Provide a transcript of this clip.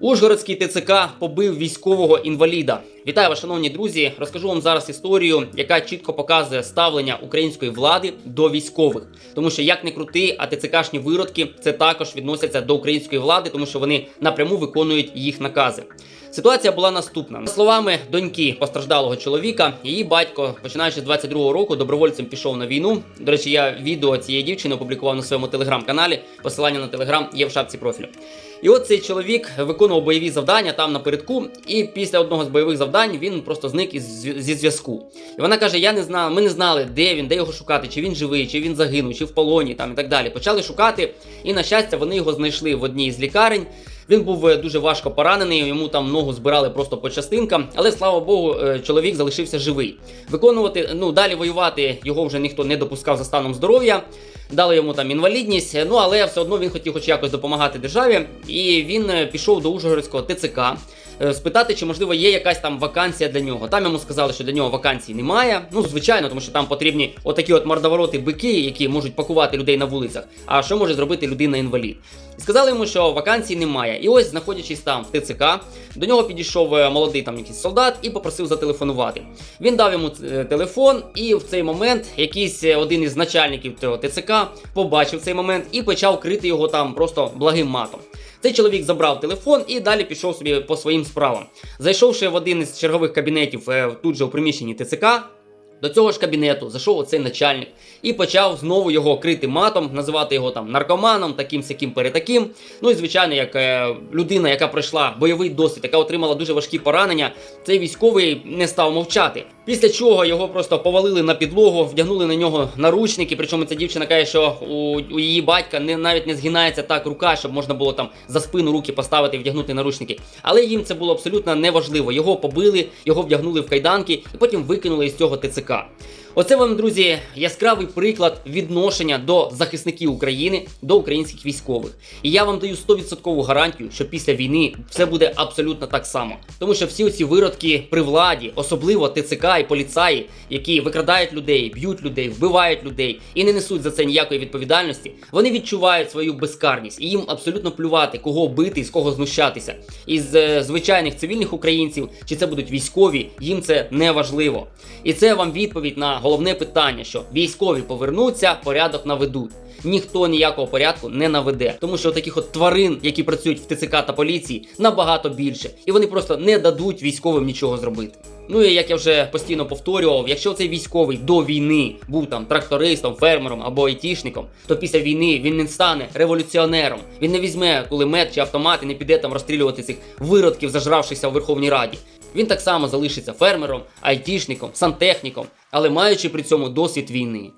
Ужгородський ТЦК побив військового інваліда. Вітаю вас, шановні друзі. Розкажу вам зараз історію, яка чітко показує ставлення української влади до військових. Тому що як не крути, а ТЦКшні виродки це також відносяться до української влади, тому що вони напряму виконують їх накази. Ситуація була наступна. За словами доньки постраждалого чоловіка, її батько, починаючи з 22-го року, добровольцем пішов на війну. До речі, я відео цієї дівчини опублікував на своєму телеграм-каналі. Посилання на телеграм є в шапці профілю. І от цей чоловік виконував бойові завдання там напередку, і після одного з бойових завдань він просто зник із зі зв'язку. І вона каже: Я не знала, ми не знали, де він, де його шукати, чи він живий, чи він загинув, чи в полоні, там і так далі. Почали шукати, і на щастя, вони його знайшли в одній з лікарень. Він був е, дуже важко поранений, йому там ногу збирали просто по частинкам, але слава Богу, е, чоловік залишився живий. Виконувати, ну далі воювати його вже ніхто не допускав за станом здоров'я. Дали йому там інвалідність, ну але все одно він хотів хоч якось допомагати державі, і він е, пішов до Ужгородського ТЦК спитати, чи можливо є якась там вакансія для нього. Там йому сказали, що для нього вакансій немає. Ну звичайно, тому що там потрібні отакі от мордовороти бики, які можуть пакувати людей на вулицях. А що може зробити людина-інвалід? Сказали йому, що вакансій немає. І ось, знаходячись там в ТЦК, до нього підійшов е, молодий там якийсь солдат і попросив зателефонувати. Він дав йому е, телефон, і в цей момент якийсь е, один із начальників цього ТЦК побачив цей момент і почав крити його там просто благим матом. Цей чоловік забрав телефон і далі пішов собі по своїм справам. Зайшовши в один із чергових кабінетів е, тут же у приміщенні ТЦК, до цього ж кабінету зайшов оцей начальник і почав знову його крити матом, називати його там наркоманом, таким сяким перетаким. Ну і звичайно, як е, людина, яка пройшла бойовий досвід, яка отримала дуже важкі поранення, цей військовий не став мовчати. Після чого його просто повалили на підлогу, вдягнули на нього наручники. Причому ця дівчина каже, що у, у її батька не навіть не згинається так рука, щоб можна було там за спину руки поставити і вдягнути наручники. Але їм це було абсолютно неважливо. Його побили, його вдягнули в кайданки і потім викинули із цього ТЦК. Оце вам, друзі, яскравий приклад відношення до захисників України, до українських військових. І я вам даю 100% гарантію, що після війни все буде абсолютно так само. Тому що всі ці виродки при владі, особливо ТЦК і поліцаї, які викрадають людей, б'ють людей, вбивають людей і не несуть за це ніякої відповідальності, вони відчувають свою безкарність і їм абсолютно плювати, кого бити і з кого знущатися. Із е, звичайних цивільних українців, чи це будуть військові, їм це не важливо. І це вам відповідь на головне питання, що військові повернуться, порядок наведуть. Ніхто ніякого порядку не наведе, тому що таких от тварин, які працюють в ТЦК та поліції, набагато більше, і вони просто не дадуть військовим нічого зробити. Ну і як я вже постійно повторював, якщо цей військовий до війни був там трактористом, фермером або айтішником, то після війни він не стане революціонером. Він не візьме кулемет чи автомат і не піде там розстрілювати цих виродків, зажравшихся у Верховній Раді. Він так само залишиться фермером, айтішником, сантехніком, але маючи при цьому досвід війни.